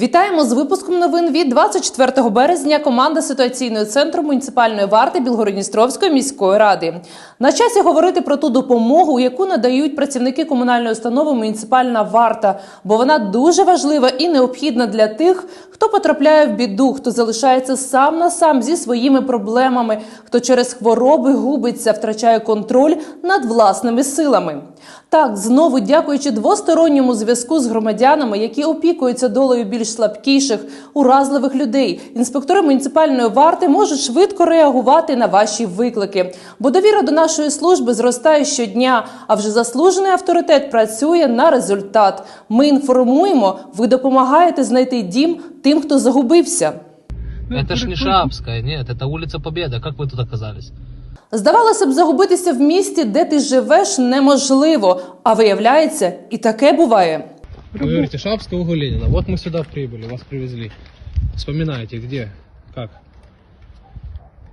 Вітаємо з випуском новин від 24 березня. Команда ситуаційного центру муніципальної варти Білгородністровської міської ради. На часі говорити про ту допомогу, яку надають працівники комунальної установи Муніципальна варта, бо вона дуже важлива і необхідна для тих, хто потрапляє в біду, хто залишається сам на сам зі своїми проблемами, хто через хвороби губиться, втрачає контроль над власними силами. Так, знову дякуючи двосторонньому зв'язку з громадянами, які опікуються долею більш слабкіших, уразливих людей, інспектори муніципальної варти можуть швидко реагувати на ваші виклики. Бо довіра до нашої служби зростає щодня, а вже заслужений авторитет працює на результат. Ми інформуємо, ви допомагаєте знайти дім тим, хто загубився. Это ж не Шапская, нет, это улица Победа. Как вы тут оказались? Здавалося б, загубитися в місті, де ти живеш, неможливо. А виявляється, і таке буває. Вы говорите, Шапская, угол Ленина. Вот мы сюда прибыли, вас привезли. Вспоминаете, где, как?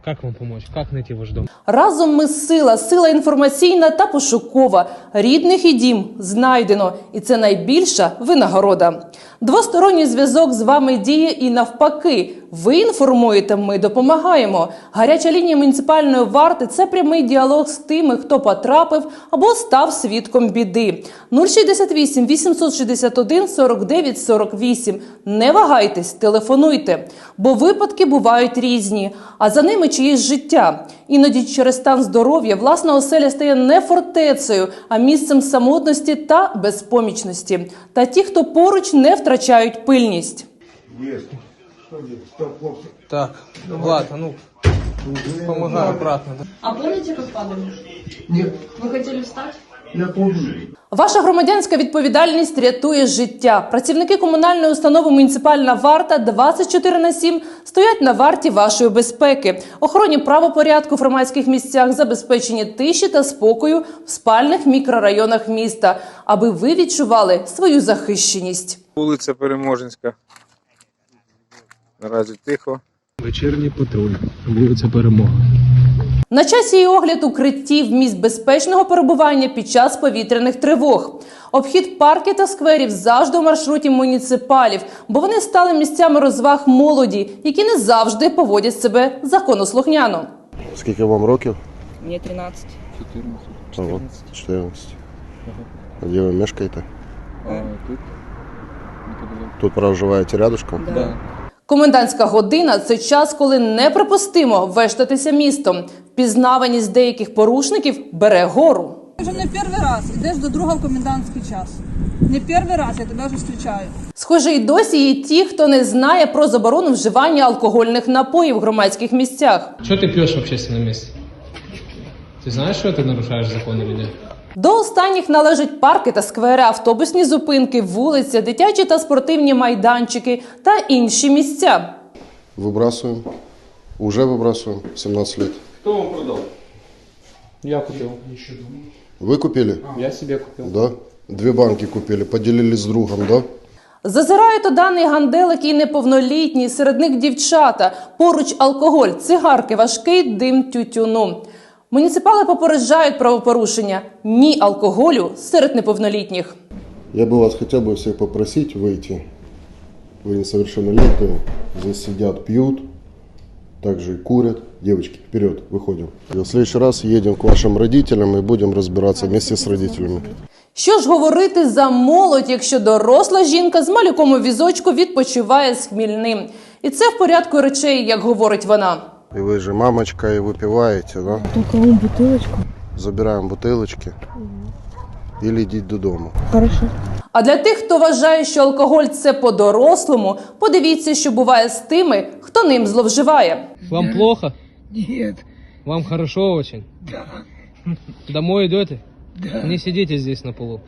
Как вам помочь? Как найти ваш дом? Разом ми сила, сила інформаційна та пошукова. Рідних і дім знайдено, і це найбільша винагорода. Двосторонній зв'язок з вами діє і навпаки. Ви інформуєте, ми допомагаємо. Гаряча лінія муніципальної варти це прямий діалог з тими, хто потрапив або став свідком біди. 068 861 49 48. Не вагайтесь, телефонуйте, бо випадки бувають різні, а за ними чиєсь життя. Іноді через стан здоров'я власна оселя стає не фортецею, а місцем самотності та безпомічності. Та ті, хто поруч не втрачають пильність. Так, Влад, а ну, помогай обратно. А помните, как падали? Нет, Вы хотели встать? я помню. Ваша громадянська відповідальність рятує життя. Працівники комунальної установи муніципальна варта 24 на 7 стоять на варті вашої безпеки, охороні правопорядку в громадських місцях, забезпеченні тиші та спокою в спальних мікрорайонах міста, аби ви відчували свою захищеність. Вулиця Переможенська. Наразі тихо. Вечірній патруль, вулиця Перемога. На часі і огляд укриттів місць безпечного перебування під час повітряних тривог. Обхід парків та скверів завжди у маршруті муніципалів, бо вони стали місцями розваг молоді, які не завжди поводять себе законослухняно. Скільки вам років? Мне 13. Ого, 14. А де ви мешкаєте? Тут Тут проживаєте рядышком? Комендантська година це час, коли неприпустимо вештатися містом. Впізнаваність деяких порушників бере гору. Вже не перший раз йдеш до друга в комендантський час. Не перший раз я тебе вже зустрічаю. Схоже, і досі є ті, хто не знає про заборону вживання алкогольних напоїв в громадських місцях. Что ты пьешь в общественном месте? Ты знаешь, что ты нарушаешь закон или нет? До останніх належать парки та сквери, автобусні зупинки, вулиця, дитячі та спортивні майданчики та інші місця. Вибрасуємо. Уже вибрасуємо. 17 лет. Я купил. Ви купили? Я себе купил. Да. Дві банки купили, поделились з другом, да? Зазирають у даний ганделик і неповнолітні, серед них дівчата. Поруч алкоголь, цигарки, важкий дим тютюну. Муніципали попереджають правопорушення. Ні алкоголю серед неповнолітніх. Я бы вас хотел бы всех попросить выйти. Вы несовершеннолетние. Здесь сидят, пьют. Также и курят. Девочки, вперед, выходим. И в следующий раз едем к вашим родителям и будем разбираться вместе с родителями. Що ж говорити за молодь, якщо доросла жінка з малюком у візочку відпочиває з хмільним? І це в порядку речей, як говорить вона. И вы же мамочка и выпиваете, да? Только вам бутылочку. Забираем бутылочки. Или идите додому. Хорошо. А для тих, хто вважає, що алкоголь це по-дорослому, подивіться, що буває з тими, хто ним зловживає. Вам плохо? Нет. Вам хорошо очень? Да. Домой идете? Да. Не сидите здесь на полу.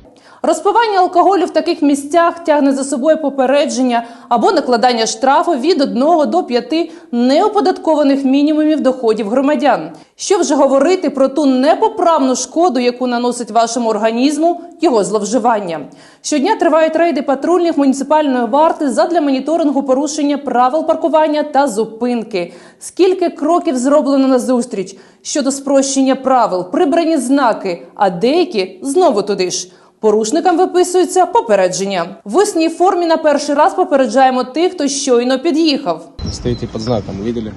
Розпивання алкоголю в таких місцях тягне за собою попередження або накладання штрафу від 1 до 5 неоподаткованих мінімумів доходів громадян. Що вже говорити про ту непоправну шкоду, яку наносить вашому організму його зловживання. Щодня тривають рейди патрульних муніципальної варти задля моніторингу порушення правил паркування та зупинки. Скільки кроків зроблено на зустріч щодо спрощення правил, прибрані знаки, а деякі знову туди ж. Порушникам виписується попередження. В усній формі на перший раз попереджаємо тих, хто щойно під'їхав. Стоите под знаком, видели?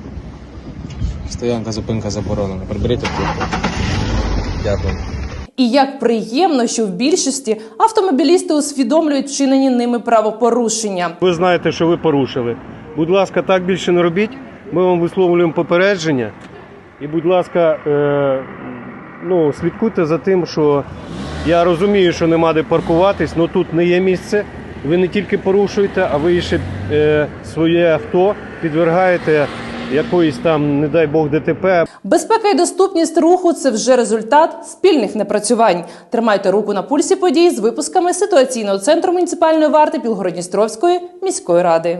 Стоянка, зупинка заборонена. Приберіть автівку. Дякую. І як приємно, що в більшості автомобілісти усвідомлюють вчинені ними правопорушення. Ви знаєте, що ви порушили. Будь ласка, так більше не робіть. Ми вам висловлюємо попередження. І, будь ласка, е, ну, слідкуйте за тим, що я розумію, що нема де паркуватись, але тут не є місце. Ви не тільки порушуєте, а ви ще е, своє авто підвергаєте якоїсь там, не дай Бог, ДТП. Безпека і доступність руху це вже результат спільних непрацювань. Тримайте руку на пульсі подій з випусками ситуаційного центру муніципальної варти Білгородністровської міської ради.